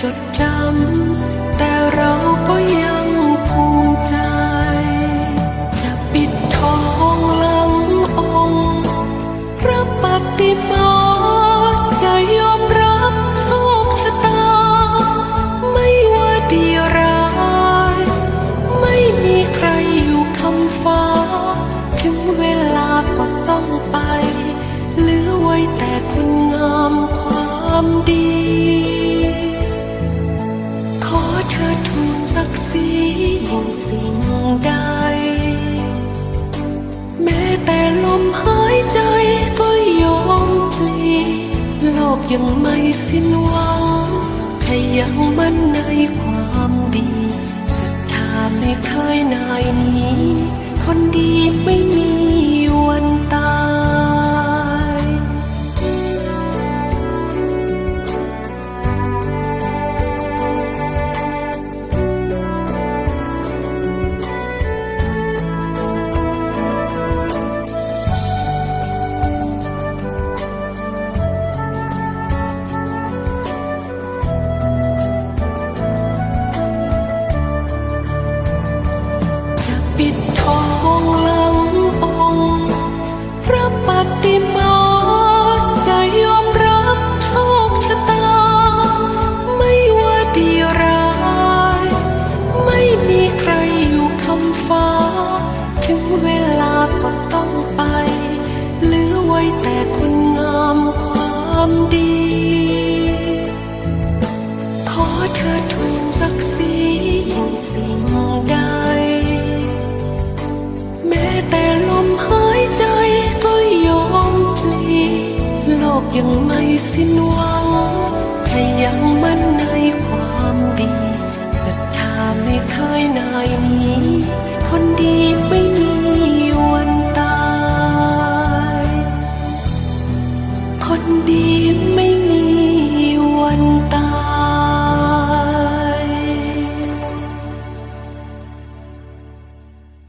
จดจำ แต่เราก็ยังภูมิใจ จะปิดทองหลังองค์พระปฏิมาจะยอมรับโชคชะตา ไม่ว่าดีร้าย ไม่มีใครอยู่คำฟ้า ถึงเวลาก็ต้องไป งสิ่งใด แม้แต่ลมหายใจก็ยอมพลี โลกยังไม่สิ้นหวังถ้ายังมั่นในความดีศรัทธาไม่เคยนายนี้ คนดีไม่มี ปิดทองหลังองค์พระปฏิมา กยังไม่สิ้นหวัง ถ้ายังมั่นในความดีศรัทธาไม่เคยนายนี้ คนดีไม่มี